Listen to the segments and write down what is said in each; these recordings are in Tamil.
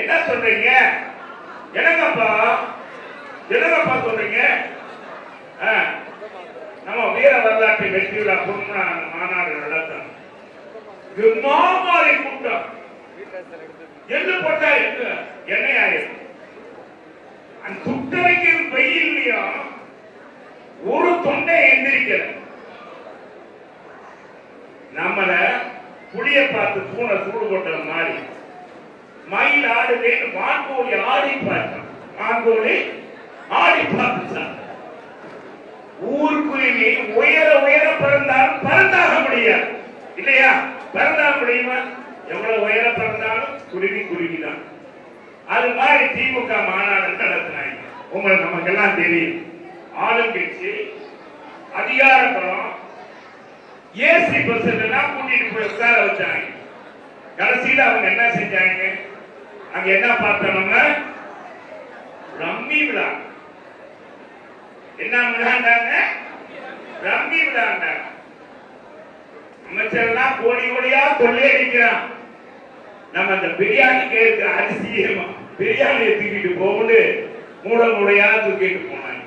என்ன சொல்றீங்க? என்னங்கப்பா? என்னங்கப்பா சொல்றீங்க? நம்ம வீர வரலாற்று வெற்றி விழா பொண்ணு மாநாடு நடத்தணும். மாமாரி மாதிரி கூட்டம். எள்ளு போட்டா எள்ளு எண்ணெய் ஆயிரும். அந்த சுட்ட வைக்கிற வெயில்லையும் ஒரு தொண்டை எந்திரிக்கல. நம்மள புளிய பார்த்து பூனை சூடு போட்டது மாதிரி. மயில் ஆடுவேன் வான்கோழி ஆடி பார்த்தான் வான்கோழி ஆடி பார்த்துச்சான் ஊர்குருவி உயர உயர பிறந்தாலும் பறந்தாக முடியாது. இல்லையா? பறந்தாக முடியுமா? எவ்வளவு உயர பிறந்தாலும் குருவி குருவிதான். அது மாதிரி திமுக மாநாடு நடத்தினாங்க. உங்களுக்கு நமக்கெல்லாம் தெரியும். ஆளுங்கட்சி அதிகார பலம் ஏசி பஸ் எல்லாம் கூட்டிட்டு போய் உட்கார வச்சாங்க. கடைசியில அவங்க என்ன செஞ்சாங்க? அங்க என்ன பார்த்தோம் நம்ம ரம்மி விழா. என்ன விழாண்டாங்க? ரம்மி விழாண்டாங்க. அமைச்சர்லாம் கோடி கோடியா கொள்ளையடிக்கிறான் நம்ம அந்த பிரியாணி கேட்கிற அரிசியை பிரியாணியை தூக்கிட்டு போகும்போது மூட மூடையா தூக்கிட்டு போனாங்க.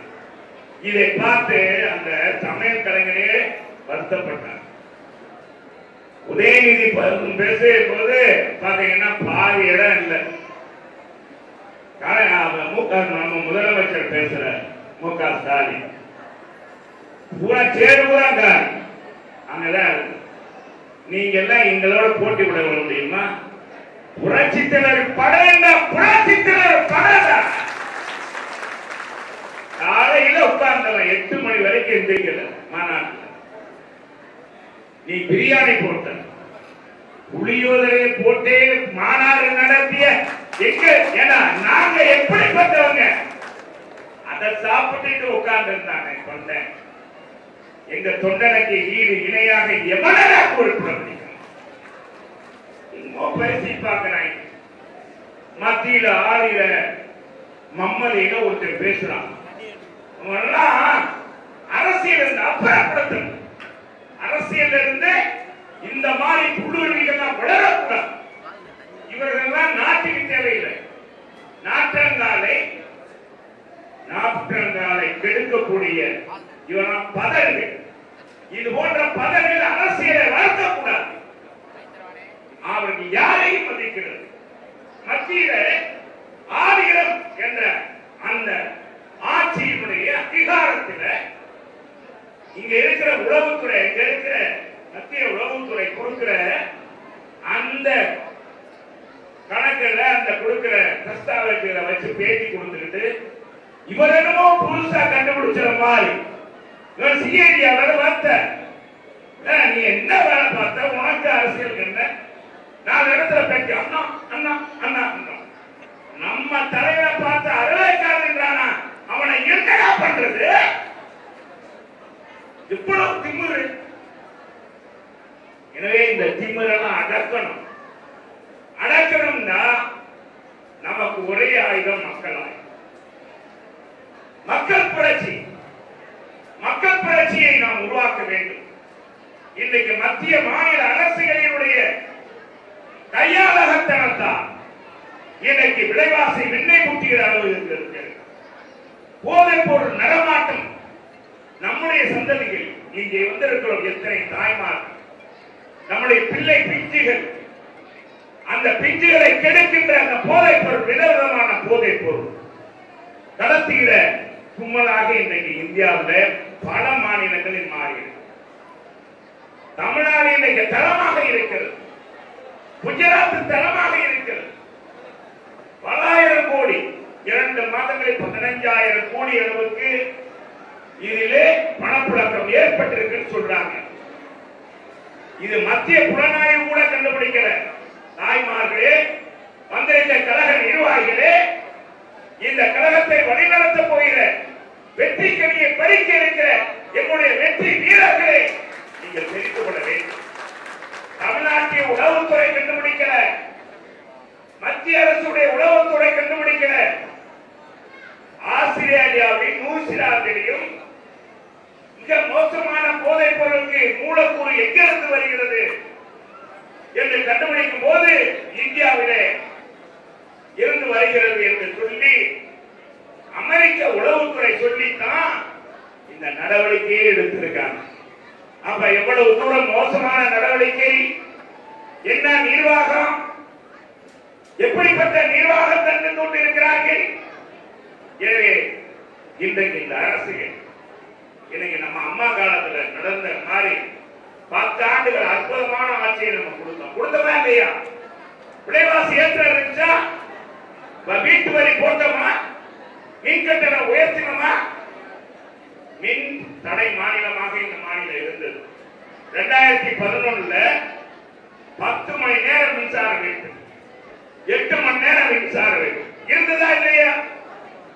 இதை பார்த்து அந்த சமையல் கலைஞரே வருத்தப்பட்டார். உதயநிதி பேசுகிற போது பாத்தீங்கன்னா பாதி இடம் இல்லை. நம்ம முதலமைச்சர் பேசுற மு க ஸ்டாலின். பூரா சேரு பூரா அங்கதான் இருக்கு. நீங்க எல்லாம் எங்களோட போட்டி விட முடியுமா? புரட்சி தலைவர் படம் புரட்சி தலைவர் படம் காலையில உட்கார்ந்தவன் எட்டு மணி வரைக்கும் எந்திரிக்கல மாநாட்டில். நீ பிரியாணி போட்ட புளியோதரையை போட்டே மாநாடு எங்க? ஏன்னா நாங்க எப்படிப்பட்டவங்க? அதை சாப்பிட்டுட்டு உட்கார்ந்து இருந்தாங்க சொன்னேன் எங்க தொண்டனுக்கு ஈடு இணையாக எவனடா குறிப்பிட இன்னும் பேசி பார்க்கிறாங்க மத்தியில ஆளுகிற மம்மதியில ஒருத்தர் பேசுறான். அவன்லாம் அரசியல் இருந்து அப்புறப்படுத்தணும் அரசியல் இருந்து இந்த மாதிரி புள்ளுவெளிகள்லாம் வளரக்கூடாது. இவர்கள்லாம் நாட்டுக்கு தேவையில்லை. நாற்றங்காலை நாற்றங்காலை கெடுக்கக்கூடிய இவரெல்லாம் பதவிகள். இது போன்ற பதவி அரசியலை வளர்க்கக்கூடாது அவருக்கு யாரையும் மதிக்கிறது மத்தியில ஆதிரம் என்ற அந்த ஆட்சியினுடைய அதிகாரத்தில் இங்க இருக்கிற உளவுத்துறை இங்க இருக்கிற மத்திய உளவுத்துறை கொடுக்கிற அந்த கணக்குல அந்த கொடுக்கிற பிரஸ்தாவத்துல வச்சு பேட்டி கொடுத்துக்கிட்டு இவர் என்னமோ புதுசா கண்டுபிடிச்ச மாதிரி இவர் சிஐடியாவில் வந்த ஏய், நீ என்ன வேலை பார்த்த உனக்கு அரசியல் என்ன நாலு இடத்துல பேட்டி அண்ணா அண்ணா அண்ணா அண்ணா நம்ம தலைவரை பார்த்து அருளைக்காரன்றானா அவனை என்னடா பண்றது இவ்வளவு திமிரு எனவே இந்த திமிரெல்லாம் அடக்கணும் அடக்கணும்னா நமக்கு ஒரே ஆயுதம் மக்கள் ஆயுதம் மக்கள் புரட்சி மக்கள் புரட்சியை நாம் உருவாக்க வேண்டும் இன்றைக்கு மத்திய மாநில அரசுகளினுடைய கையாளகத்தனத்தால் இன்னைக்கு விலைவாசி விண்ணை முட்டுகிற அளவு இருக்கிறது போதைப் பொருள் நடமாட்டம் நம்முடைய சந்ததிகள் இங்கே வந்திருக்கிறோம் எத்தனை தாய்மார் நம்முடைய பிள்ளை பிஞ்சுகள் அந்த பிஞ்சுகளை கெடுக்கின்ற அந்த போதைப் பொருள் விதவிதமான போதைப் பொருள் கடத்துகிற கும்பலாக இன்றைக்கு இந்தியாவில் பல மாநிலங்களில் மாறியது தமிழ்நாடு இன்றைக்கு தரமாக இருக்கிறது. குஜராத் தரமாக இருக்கிறது. பலாயிரம் கோடி இரண்டு மாதங்களில் பதினஞ்சாயிரம் கோடி அளவுக்கு இதிலே பணப்புழக்கம் ஏற்பட்டிருக்குன்னு சொல்றாங்க. இது மத்திய புலனாய்வு கூட கண்டுபிடிக்கல. நாய்மார்களே வந்திருந்த கழக நிர்வாகிகளே இந்த கழகத்தை வழிநடத்த போகிற வெற்றி கனியை பறிக்க இருக்கிற எங்களுடைய வெற்றி வீரர்களே நீங்கள் தெரிந்து கொள்ள வேண்டும். தமிழ்நாட்டிய உளவுத்துறை கண்டுபிடிக்கல மத்திய அரசுடைய உளவுத்துறை கண்டுபிடிக்கல. ஆஸ்திரேலியாவின் நியூசிலாந்திலையும் மிக மோசமான போதைப் பொருளுக்கு மூலக்கூறு எங்கிருந்து வருகிறது? என்று கண்டுபிடிக்கும் போது இந்தியாவிலே வருகிறது என்று சொல்லி அமெரிக்க உளவுத்துறை சொல்லித்தான் இந்த நடவடிக்கையை எடுத்திருக்காங்க. அப்ப எவ்வளவு தூரம் மோசமான நடவடிக்கை? என்ன நிர்வாகம்? எப்படிப்பட்ட நிர்வாகம் தந்து கொண்டிருக்கிறார்கள் எனவே இன்றைக்கு இந்த அரசுகள் இன்னைக்கு நம்ம அம்மா காலத்துல நடந்த மாதிரி பத்து ஆண்டுகள் அற்புதமான ஆட்சியை நம்ம கொடுத்தோம். கொடுத்தோமா இல்லையா? விலைவாசி ஏற்ற இருந்துச்சா? வீட்டு வரி போட்டோமா? மின்கட்டண உயர்த்தினோமா? மின் தடை மாநிலமாக இந்த மாநிலம் இருந்தது. ரெண்டாயிரத்தி பதினொன்னுல பத்து மணி நேரம் மின்சாரம் வேண்டும். எட்டு மணி நேரம் மின்சாரம் வேண்டும். இருந்ததா இல்லையா?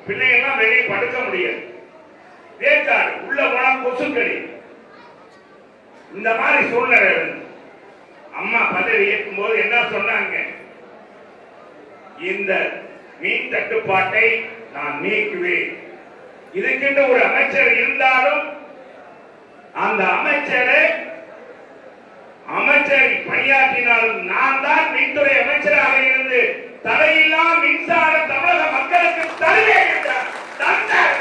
பிள்ளைங்கெல்லாம் வெளியே படுக்க முடியாது. வேக்காடு. உள்ள போனா கொசுக்கடி. இந்த மாதிரி சூழ்நிலை அம்மா பதவி ஏற்கும் போது என்ன சொன்னாங்க? இந்த மீன் தட்டுப்பாட்டை நான் நீக்குவேன். இதுக்கென்று ஒரு அமைச்சர் இருந்தாலும் அந்த அமைச்சரை அமைச்சர் பணியாற்றினாலும் நான் தான் மின்துறை அமைச்சராக இருந்து தலையில்லா மின்சார தமிழக மக்களுக்கு தருவேன் என்றார். தந்தார்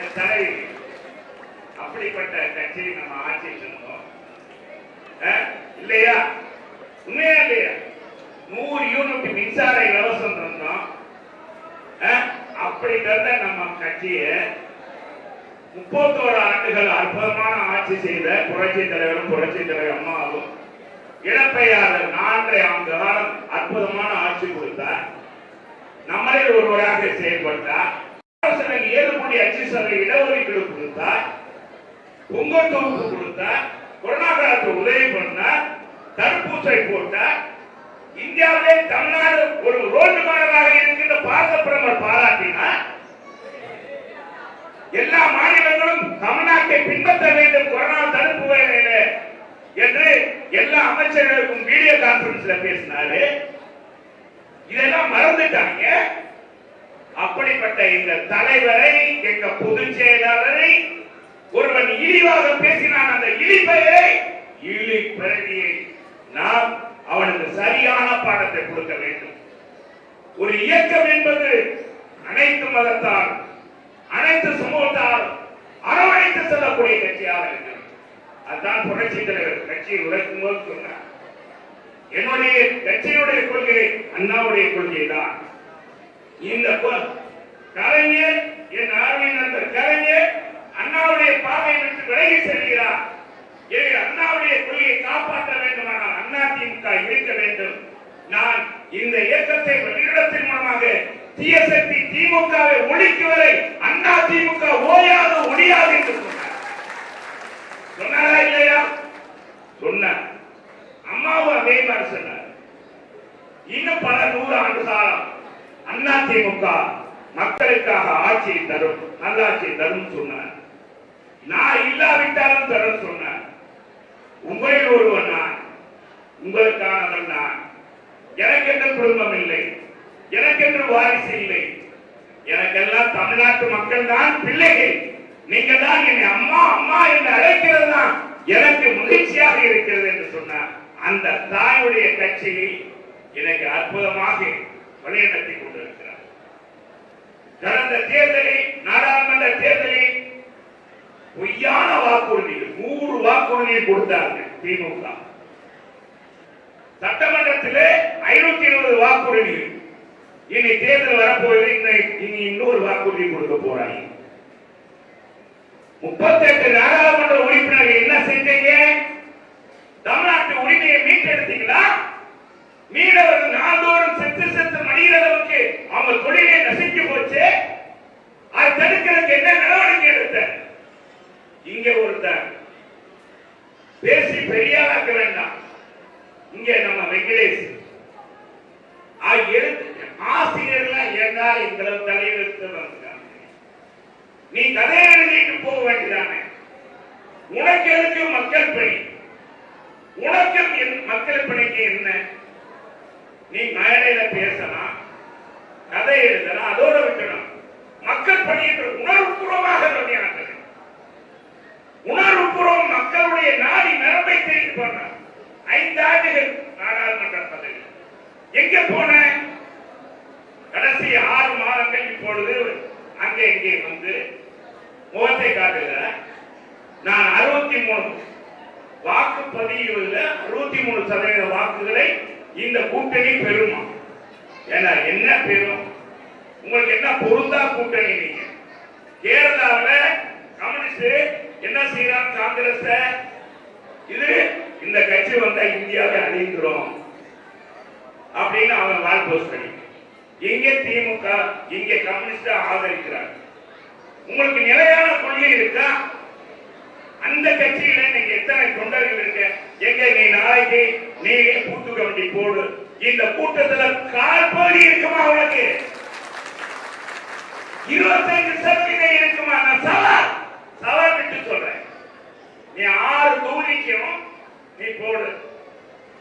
என் தலைவி அப்படிப்பட்ட கட்சியை நம்ம ஆட்சி செஞ்சோம் இல்லையா? உண்மையா இல்லையா? நூறு யூனிட் மின்சார இலவசம் தந்தோம். அப்படி தந்த நம்ம கட்சியை முப்பத்தோரு ஆண்டுகள் அற்புதமான ஆட்சி செய்த புரட்சி தலைவரும் புரட்சி தலைவர் அம்மாவும் இடப்பெயர் நான்கரை ஆண்டு காலம் அற்புதமான ஆட்சி கொடுத்தார். நம்மளில் ஒருவராக செயல்பட்டார். ஏழு புள்ளி அஞ்சு சதவீத இடஒதுக்கீடு கொடுத்தார். பொங்கல் கொடுத்தா கொரோனா காலத்தில் உதவி பண்ணா தடுப்பூசை போட்டா இந்தியாவிலே தமிழ்நாடு ஒரு ரோடு மாடலாக இருக்கின்ற பாரத பிரதமர் பாராட்டினார் எல்லா மாநிலங்களும் தமிழ்நாட்டை பின்பற்ற வேண்டும் கொரோனா தடுப்பு வேலையில என்று எல்லா அமைச்சர்களுக்கும் வீடியோ கான்பரன்ஸ்ல பேசினாரு. இதெல்லாம் மறந்துட்டாங்க. அப்படிப்பட்ட இந்த தலைவரை எங்க பொதுச் செயலாளரை ஒருவன் இழிவாக பேசினான் அந்த இழிப்பெயரை இழி பிறவியை நாம் அவனுக்கு சரியான பாடத்தை கொடுக்க வேண்டும். ஒரு இயக்கம் என்பது அனைத்து மதத்தால் அனைத்து சமூகத்தால் அரவணைத்து செல்லக்கூடிய கட்சியாக இருக்கிறது. அதுதான் புரட்சி தலைவர் கட்சியை உழைக்கும் போது சொன்னார். என்னுடைய கட்சியினுடைய கொள்கை அண்ணாவுடைய கொள்கை தான் இந்த கலைஞர் என் ஆர்மி அந்த கலைஞர் அண்ணாவுடைய பாதை விட்டு விலகி செல்கிறார். எனவே அண்ணாவுடைய கொள்கையை காப்பாற்ற வேண்டுமானால் அண்ணா திமுக இருக்க வேண்டும். நான் இந்த இயக்கத்தை வெளியிடத்தின் மூலமாக தீயசக்தி திமுகவை ஒழிக்கும் வரை அண்ணா திமுக ஓயாது ஒழியாது என்று சொன்னார். சொன்னாரா இல்லையா? சொன்னார். அம்மாவும் அதே மாதிரி சொன்னார். இன்னும் பல நூறு ஆண்டு காலம் அண்ணா திமுக மக்களுக்காக ஆட்சியை தரும் நல்லாட்சியை தரும் சொன்னார். நான் இல்லாவிட்டாலும் தரும் சொன்னார். உங்களில் ஒருவன் நான் உங்களுக்கானவன் நான். எனக்கென்று குடும்பம் இல்லை எனக்கென்று வாரிசு இல்லை. எனக்கெல்லாம் தமிழ்நாட்டு மக்கள் தான் பிள்ளைகள். நீங்க தான் என்னை அம்மா அம்மா என்று அழைக்கிறது தான் எனக்கு மகிழ்ச்சியாக இருக்கிறது என்று சொன்னார். அந்த தாயுடைய கட்சியில் எனக்கு அற்புதமாக வழிநடத்தி கொண்டிருக்கிறார். கடந்த தேர்தலில் நாடாளுமன்ற தேர்தலில் பொய்யான வாக்குறுதிகள் நூறு வாக்குறுதியை கொடுத்தார்கள் திமுக. சட்டமன்றத்திலே ஐநூத்தி இருபது வாக்குறுதிகள் இனி தேர்தல் வரப்போவது இனி இன்னொரு வாக்குறுதி கொடுக்க போறாங்க. முப்பத்தி எட்டு நாடாளுமன்ற உறுப்பினர்கள் என்ன செஞ்சீங்க? தமிழ்நாட்டு உரிமையை மீட்டெடுத்தீங்களா? மீனவர்கள் நாள்தோறும் செத்து செத்து மடிகிற அளவுக்கு அவங்க தொழிலை நசிக்க போச்சு. அதை தடுக்கிறதுக்கு என்ன இங்க ஒருத்தர் பேசி பெரியாராக்க வேண்டாம். இங்க நம்ம வெங்கடேஷ். ஆ, எழுத்து ஆசிரியர்லாம் ஏன்னா எங்களை தலையெழுத்து வந்தாங்க? நீ கதை எழுதிட்டு போக வேண்டியதானே? உனக்கு எதுக்கு மக்கள் பணி? உனக்கு என்- மக்கள் பணிக்கு என்ன? நீ மேடையில பேசலாம் கதை எழுதலாம் அதோட விட்டணும் மக்கள் பணி என்று உணர்வுபூர்வமாக பணியாற்ற உணர்வுபூர்வம் மக்களுடைய நாடி நரம்பை தெரிந்து பண்ண ஐந்து ஆண்டுகள் நாடாளுமன்ற பதவி. எங்க போன? இப்பொழுது அங்கே இங்கே வந்து முகத்தை காட்டுகிறார் நான் அறுபத்தி மூணு வாக்குப்பதிவுல அறுபத்தி மூணு சதவீத வாக்குகளை இந்த கூட்டணி பெறுமா? ஏன்னா என்ன பெறும்? உங்களுக்கு என்ன பொருந்தா கூட்டணி நீங்க? கேரளாவில் கம்யூனிஸ்ட் என்ன செய்யறான் காங்கிரஸ்? இது இந்த கட்சி வந்தா இந்தியாவை அழிந்துரும் அப்படின்னு அவன் வால் போஸ்ட் பண்ணி எங்க திமுக எங்க கம்யூனிஸ்ட ஆதரிக்கிறார். உங்களுக்கு நிலையான கொள்கை இருக்கா? அந்த கட்சியில நீங்க எத்தனை தொண்டர்கள் இருக்க? எங்க நீ நாளைக்கு நீ கூட்டு கமிட்டி போடு. இந்த கூட்டத்துல கால் பகுதி இருக்குமா உனக்கு? இருபத்தைந்து சதவீதம் இருக்குமா? நான் சவால் சவால் விட்டு சொல்றேன் நீ ஆறு தொகுதிக்கும் நீ போடு.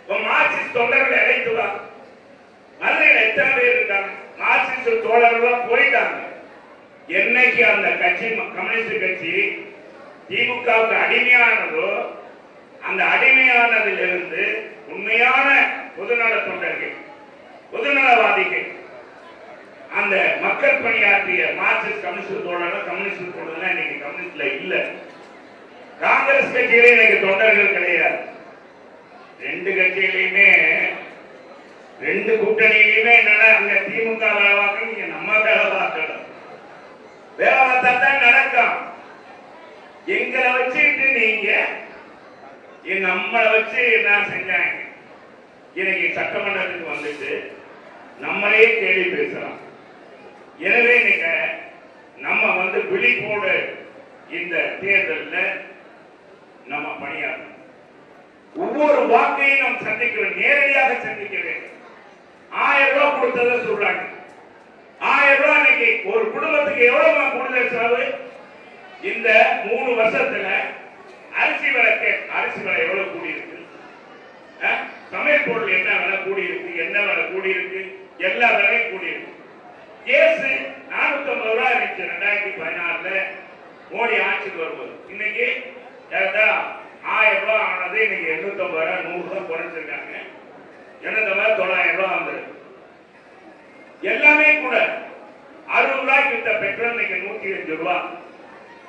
உன் மார்க்சிஸ்ட் தொண்டர்களை அழைத்து வா. மதுரையில் எத்தனை பேர் இருக்காங்க மார்க்சிஸ்ட் தோழர்கள் போயிட்டாங்க. என்னைக்கு அந்த கட்சி கம்யூனிஸ்ட் கட்சி திமுகவுக்கு அடிமையானதோ அந்த அடிமையானதிலிருந்து உண்மையான பொதுநல தொண்டர்கள் பொதுநலவாதிகள் மக்கள் பணியாற்றிய மார்க்சிஸ்ட் கம்யூனிஸ்ட் தோழர்கள் கம்யூனிஸ்ட் தோழர்கள் இன்னைக்கு கம்யூனிஸ்ட்ல இல்ல. காங்கிரஸ் கட்சியிலே இன்னைக்கு தொண்டர்கள் கிடையாது. ரெண்டு கட்சியிலையுமே ரெண்டு கூட்டணியிலுமே என்னன்னா அங்க திமுக வேலை பார்க்கணும் இங்க நம்ம வேலை பார்க்கணும் வேலை பார்த்தா தான் நடக்கும். எங்களை வச்சுட்டு நீங்க என் நம்மளை வச்சு என்ன செஞ்சாங்க? இன்னைக்கு சட்டமன்றத்துக்கு வந்துட்டு நம்மளே கேள்வி பேசலாம் எனவே நீங்க நம்ம வந்து விழிப்போடு இந்த தேர்தலில் நம்ம பணியாற்றணும். ஒவ்வொரு வாக்கையும் நாம் சந்திக்கிறோம். நேரடியாக சந்திக்க வேண்டும் ஆயிரம் ரூபாய் கொடுத்ததை சொல்றாங்க. ஆயிரம் ரூபாய் அன்னைக்கு ஒரு குடும்பத்துக்கு எவ்வளவு கூடுதல் செலவு? இந்த மூணு வருஷத்துல அரிசி விலைக்கு அரிசி விலை எவ்வளவு கூடியிருக்கு? சமையல் பொருள் என்ன விலை கூடியிருக்கு? என்ன விலை கூடியிருக்கு? எல்லா விலையும் கூடியிருக்கு. கேஸ் நானூத்தி ஐம்பது ரூபாய் இருந்துச்சு ரெண்டாயிரத்தி பதினாறுல. மோடி ஆட்சிக்கு வரும்போது. இன்னைக்கு ஆயிரம் ரூபாய் ஆனது இன்னைக்கு எண்ணூத்தி ஐம்பது ரூபாய் நூறு ரூபாய் குறைச்சிருக்காங்க. எண்ணூத்தி ஐம்பது தொள்ளாயிரம் ரூபாய் வந்துருக்கு. எல்லாமே கூட அறுபது ரூபாய்க்கு வித்த பெட்ரோல் இன்னைக்கு நூத்தி அஞ்சு ரூபாய்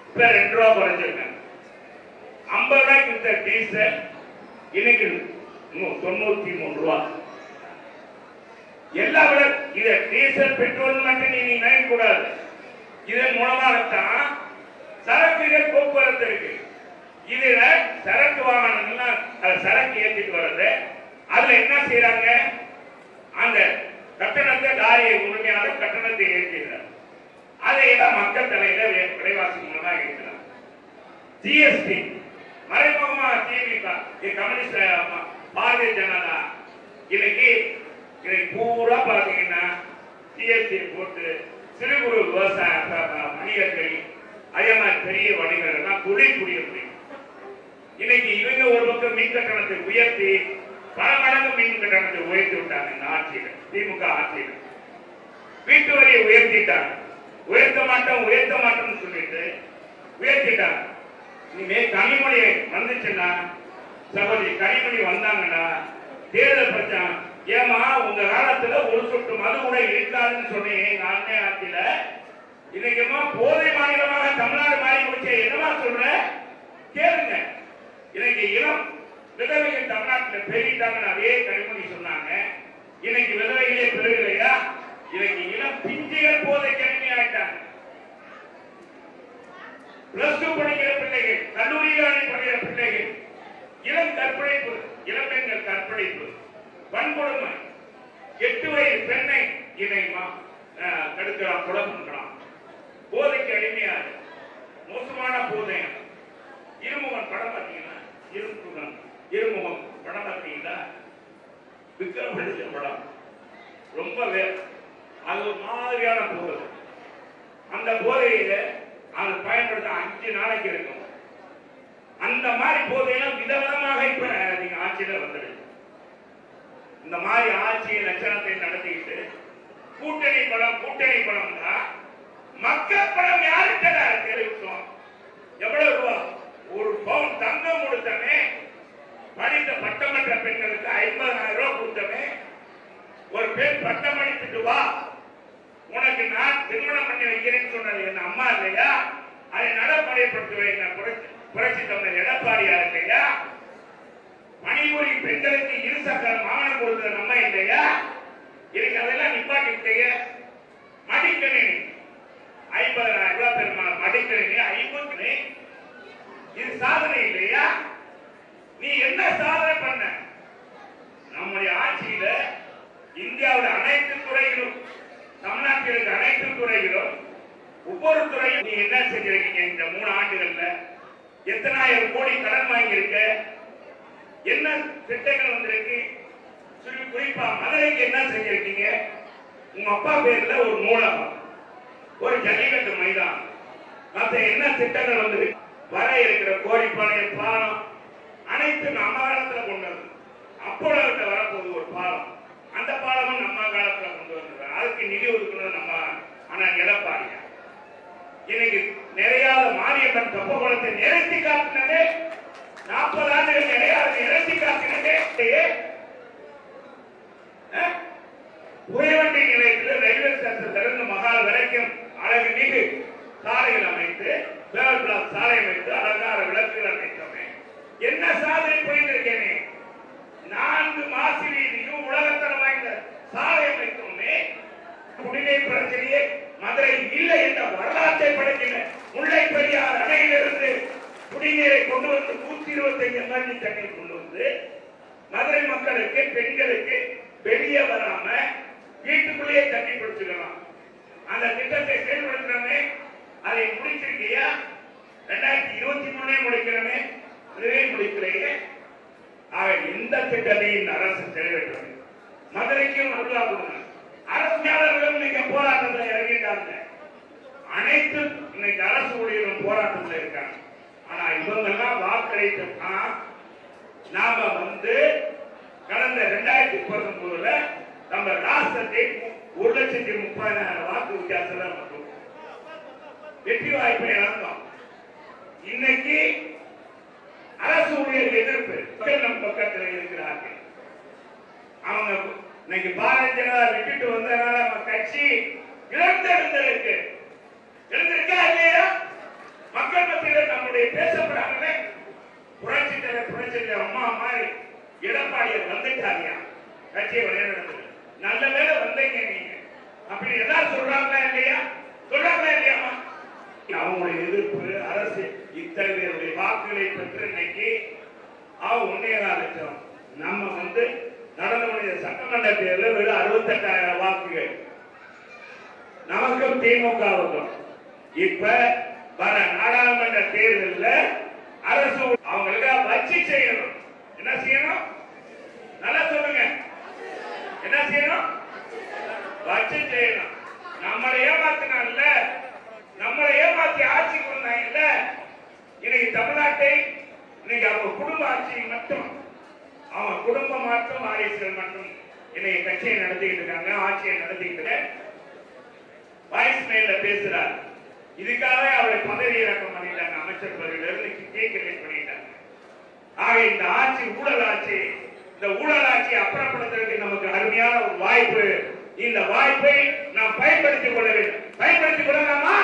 இப்ப ரெண்டு ரூபா குறைஞ்சிருக்காங்க ஐம்பது ரூபாய்க்கு வித்த டீசல் இன்னைக்கு தொண்ணூத்தி மூணு ரூபா. எல்லா விட இதை டீசல் பெட்ரோல் மட்டும் நீ நினைக்க கூடாது இதன் மூலமாகத்தான் சரக்குகள் போக்குவரத்து இருக்கு. இதுல சரக்கு வாகனங்கள்லாம் சரக்கு ஏற்றிட்டு வர்றது. அதுல என்ன செய்யறாங்க அந்த கட்டணத்தை லாரியை உரிமையாளர் கட்டணத்தை ஏற்றிடுறார் அதை எல்லாம் மக்கள் தலையில விலைவாசி மூலமாக இருக்கிறார் ஜிஎஸ்டி மறைமுகமா திமுக கம்யூனிஸ்ட் பாரதிய ஜனதா இன்னைக்கு இன்னைக்கு பூரா பாத்தீங்கன்னா ஜிஎஸ்டி போட்டு சிறு குறு விவசாய வணிகர்கள் அதே மாதிரி பெரிய வணிகர்கள்லாம் குடி புரிய முடியும். இன்னைக்கு இவங்க ஒரு பக்கம் மின் கட்டணத்தை உயர்த்தி பல மடங்கு மின் கட்டணத்தை உயர்த்தி விட்டாங்க இந்த ஆட்சியில திமுக ஆட்சியில. வீட்டு வரியை உயர்த்திட்டாங்க. உயர்த்த மாட்டோம் உயர்த்த மாட்டோம்னு சொல்லிட்டு உயர்த்திட்டாங்க. இனிமே கனிமொழி வந்துச்சுன்னா சகோதரி கனிமொழி வந்தாங்கன்னா தேர்தல் பிரச்சனை ஏமா உங்க காலத்துல ஒரு சொட்டு மது கூட இருக்காதுன்னு சொன்னீங்க எங்க அண்ணே ஆட்சியில இன்னைக்குமா போதை மாநிலமாக தமிழ்நாடு மாறி போச்சு என்னமா சொல்ற? கேளுங்க. இன்னைக்கு இளம் விதவைகள் தமிழ்நாட்டில் பெருகிட்டாங்கன்னு அதே கனிமொழி சொன்னாங்க. இன்னைக்கு விதவைகளே பெருகலையா இன்னைக்கு இளம் பிஞ்சுகள் போதை கணினி ஆயிட்டாங்க. பிளஸ் டூ படிக்கிற பிள்ளைகள் கல்லூரியில் படிக்கிற பிள்ளைகள் இளம் கற்பழிப்பு இளம்பெண்கள் கற்பழிப்பு. வன்கொடுமை எட்டு வயது பெண்ணை இணைமா கடுக்கிறான் கொலை பண்றான் போதைக்கு அடிமையாக மோசமான போதை இருமுகன் படம் பார்த்தீங்கன்னா இருமுகன் இருமுகம் படம் பார்த்தீங்கன்னா விக்ரம் நடிச்ச படம். ரொம்ப அது ஒரு மாதிரியான போதை. அந்த போதையில அது பயன்படுத்த அஞ்சு நாளைக்கு இருக்கும். அந்த மாதிரி போதையெல்லாம் விதவிதமாக இப்ப நீங்க ஆட்சியில வந்துடுது இந்த மாதிரி ஆட்சி லட்சணத்தை நடத்திக்கிட்டு கூட்டணி பலம் கூட்டணி பலம் தான் மக்கள் பணம் யாருக்கிட்ட தெரிவித்தோம் எவ்வளவு ரூபா? ஒரு பவுன் தங்கம் கொடுத்தமே படித்த பட்டமன்ற பெண்களுக்கு ஐம்பதாயிரம் ரூபாய் கொடுத்தமே ஒரு பெண் பட்டம் அடித்துட்டு வா. உனக்கு நான் திருமணம் பண்ணி வைக்கிறேன்னு சொன்னது என் அம்மா இல்லையா? அதை நடைமுறைப்படுத்துவேன் புரட்சி புரட்சி தமிழர் எடப்பாடியா இல்லையா? பணிபுரியும் பெண்களுக்கு இருசக்கர வாகனம் கொடுக்கிற நம்ம இல்லையா? எனக்கு அதெல்லாம் நிப்பாட்டி விட்டீங்க மடிக்கணினி. ஐம்பதாயிரம் ரூபாய் பெருமாள் மடிக்கணினி ஐம்பது இது சாதனை இல்லையா? நீ என்ன சாதனை பண்ண? நம்முடைய ஆட்சியில இந்தியாவில் அனைத்து துறைகளும் தமிழ்நாட்டில் இருக்க அனைத்து துறைகளும் ஒவ்வொரு துறையும் நீ என்ன செஞ்சிருக்கீங்க இந்த மூணு ஆண்டுகள்ல? எத்தனாயிரம் கோடி கடன் வாங்கியிருக்க? என்ன திட்டங்கள் வந்திருக்கு? சொல்லி குறிப்பா மதுரைக்கு என்ன செஞ்சிருக்கீங்க? உங்க அப்பா பேர்ல ஒரு நூலகம் ஒரு ஜல்லிக்கட்டு மைதானம். மத்த என்ன திட்டங்கள் வந்திருக்கு? வர இருக்கிற கோழிப்பாளையம் பாலம் அனைத்து நம்ம காலத்துல கொண்டு வந்து அப்போலோட்ட வரப்போகுது ஒரு பாலம். அந்த பாலமும் நம்ம காலத்துல கொண்டு வந்தது. அதுக்கு நிதி ஒதுக்கணும் நம்ம ஆனா எடப்பாடியா இன்னைக்கு நிறையாத மாரியம்மன் தெப்பகுளத்தை நிறுத்தி காட்டினதே நாற்பது ஆண்டுகள் நிறையாத நிறுத்தி காட்டினதே அஹ்? நிலையத்தில் ரயில்வே ஸ்டேஷன் திறந்து மகால் வரைக்கும் அழகு மிகு சாலைகள் அமைத்து பேவர் பிளாக் சாலை அமைத்து அலங்கார விளக்குகள் அமைத்தோமே என்ன சாதனை புரிந்திருக்கேனே நான்கு மாசி வீதியும் உலகத்தரம் வாய்ந்த சாலை அமைத்தோமே குடிநீர் பிரச்சனையே மதுரை இல்லை என்ற வரலாற்றை படைக்கிற முல்லை பெரியார் அணையிலிருந்து குடிநீரை கொண்டு வந்து நூத்தி இருபத்தி ஐந்து எம்எல்ஏ தண்ணீர் கொண்டு வந்து மதுரை மக்களுக்கு பெண்களுக்கு வெளியே வராம வீட்டுக்குள்ளேயே தண்ணி கொடுத்துக்கலாம். அந்த திட்டத்தை செயல்படுத்துறோமே. அதை முடிச்சிருக்கியா? ரெண்டாயிரத்தி இருபத்தி மூணே முடிக்கிறமே. அதுவே முடிக்கிறையே ஆக இந்த திட்டத்தை இந்த அரசு நிறைவேற்றது மதுரைக்கும் அருளா கொடுங்க அரசியாளர்களும் இன்னைக்கு போராட்டத்தில் இறங்கிட்டாங்க. அனைத்து இன்னைக்கு அரசு ஊழியர்களும் போராட்டத்தில் இருக்காங்க. ஆனா இவங்கெல்லாம் வாக்களித்தா நாம வந்து கடந்த ரெண்டாயிரத்தி பத்தொன்பதுல நம்ம ராஷ்டிரத்தை ஒரு லட்சத்தி முப்பதாயிரம் வாக்கு வித்தியாசத்துல மட்டும் வெற்றி வாய்ப்பை இழந்தோம். இன்னைக்கு அரசு ஊழியர்கள் எதிர்ப்பு மக்கள் நம் பக்கத்தில் இருக்கிறார்கள். அவங்க இன்னைக்கு பாரதிய ஜனதா விட்டுட்டு வந்ததுனால நம்ம கட்சி இழந்திருந்திருக்கு இழந்திருக்கா இல்லையா? மக்கள் மத்தியில் நம்முடைய பேசப்படாமலே புரட்சி தலைவர் புரட்சி தலைவர் அம்மா மாதிரி எடப்பாடியார் வந்துட்டாரியா? கட்சியை வழிநடத்துது நல்ல வேலை வந்தீங்க நீங்க. அப்படி எல்லாம் சொல்றாங்களா இல்லையா? சொல்றாங்களா இல்லையாமா அவங்களுடைய எதிர்ப்பு அரசு இத்தகைய வாக்குகளை பெற்று இன்னைக்கு அவ ஒன்னே லட்சம். நம்ம வந்து நடந்து முடிந்த சட்டமன்ற தேர்தலில் வெறும் அறுபத்தெட்டாயிரம் வாக்குகள். நமக்கும் திமுகவுக்கும். இப்ப வர நாடாளுமன்ற தேர்தலில் அரசு அவங்களுக்கு வச்சு செய்யணும். என்ன செய்யணும்? நல்லா சொல்லுங்க. என்ன செய்யணும்? வச்சு செய்யணும். நம்மளை ஏமாத்தினான்ல நம்மளை ஏமாத்தி ஆட்சி வந்தாங்கல்ல இன்னைக்கு தமிழ்நாட்டை இன்னைக்கு அவங்க குடும்ப ஆட்சி மட்டும் அவன் குடும்பம் மட்டும் வாரிசுகள் மட்டும் இன்னைக்கு கட்சியை நடத்திக்கிட்டு இருக்காங்க ஆட்சியை நடத்திக்கிட்டு வாய்ஸ் மெயில பேசுறாரு இதுக்காக அவரை பதவி இறக்கம் பண்ணிட்டாங்க. அமைச்சர் பதவியிலிருந்து கேட்கலேட் பண்ணிட்டாங்க. ஆக இந்த ஆட்சி ஊழல் ஆட்சி இந்த ஊழல் ஆட்சியை அப்புறப்படுத்துறதுக்கு நமக்கு அருமையான ஒரு வாய்ப்பு. இந்த வாய்ப்பை நாம் பயன்படுத்திக் கொள்ள வேண்டும். பயன்படுத்திக் கொள்ளலாமா?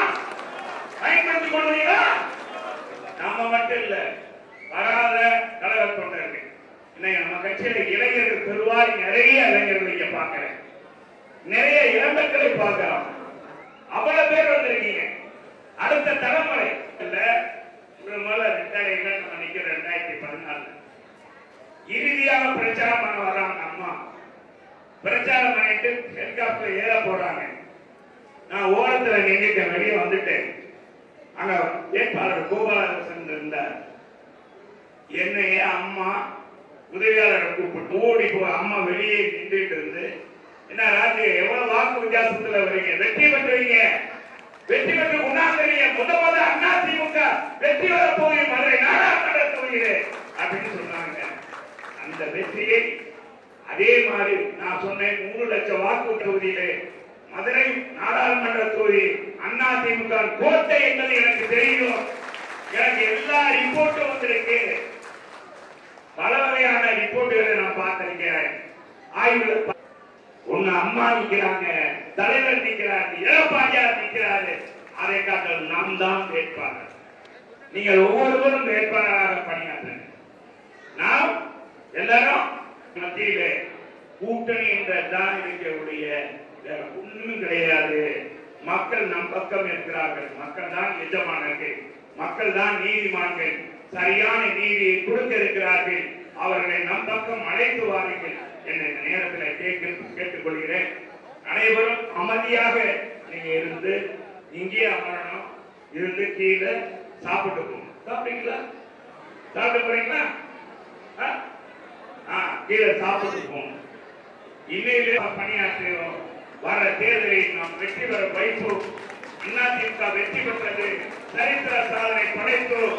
பயன்படுத்திக் கொள்வீங்களா நம்ம மட்டும் இல்ல வராத கழக தொண்டர்கள். இன்னைக்கு நம்ம கட்சியில இளைஞர்கள் பெருவாரி நிறைய இளைஞர்கள் இங்க பாக்குறேன் நிறைய இளமக்களை பார்க்கலாம் அவ்வளவு பேர் வந்திருக்கீங்க. அடுத்த தலைமுறை இல்ல இவ்வளவு முதல்ல ரெண்டாயிரம் நம்ம நிக்கிறோம் ரெண்டாயிரத்தி பதினாலு இறுதியாக பிரச்சாரம் பண்ண வர்றாங்க அம்மா. பிரச்சாரம் பண்ணிட்டு ஹெலிகாப்டர் ஏற போறாங்க. நான் ஓரத்துல நின்றுட்டேன் வெளியே வந்துட்டேன். அங்க வேட்பாளர் கோபாலகிருஷ்ணன் இருந்தார். என்னைய அம்மா உதவியாளரை கூப்பிட்டு ஓடி போ அம்மா வெளியே நின்றுட்டு இருந்து என்ன ராஜு எவ்வளவு வாக்கு வித்தியாசத்துல வரீங்க? வெற்றி பெற்றுவீங்க வெற்றி பெற்று உண்ணாந்துறீங்க முத முத அண்ணா திமுக வெற்றி பெற போகிற மதுரை நாடாளுமன்ற தொகுதியிலே அப்படின்னு சொன்னாங்க. அந்த வெற்றியை அதே மாதிரி நான் சொன்னேன் மூணு லட்சம் வாக்கு தொகுதியிலே மதுரை நாடாளுமன்ற தொகுதி அண்ணா திமுக கோட்டை என்பது எனக்கு தெரியும். எனக்கு எல்லா ரிப்போர்ட்டும் வந்திருக்கு. பல வகையான ரிப்போர்ட்டுகளை நான் பார்த்திருக்கேன் ஆய்வுல ஒன்னு ஒண்ணு அம்மா நிற்கிறாங்க தலைவர் நிற்கிறார் எடப்பாடியார் நிற்கிறாரு. அதை காட்டில் நாம் தான் வேட்பாளர். நீங்கள் ஒவ்வொருவரும் வேட்பாளராக பணியாற்றுங்க நாம் எல்லாரும் மத்தியிலே கூட்டணி என்ற தான் இருக்கக்கூடிய வேற ஒண்ணும் கிடையாது. மக்கள் நம் பக்கம் இருக்கிறார்கள். மக்கள் தான் எஜமானர்கள். மக்கள் தான் நீதிமான்கள். சரியான நீதியை கொடுக்க இருக்கிறார்கள் அவர்களை நம் பக்கம் அழைத்து வாருங்கள். என்ற நேரத்தில் கேட்க கேட்டுக்கொள்கிறேன். அனைவரும் அமைதியாக நீங்க இருந்து இங்கே அமரணும். இருந்து கீழே சாப்பிட்டு போகணும். சாப்பிட்டீங்களா? சாப்பிட்டு போறீங்களா? ஆ? ஆ, கீழே சாப்பிட்டு போகணும். இன்னையிலே பணியாற்றுகிறோம் வர தேர்தலில் நாம் வெற்றி பெற வைப்போம். அதிமுக வெற்றி பெற்றது சரித்திர சாதனை படைத்தோம்.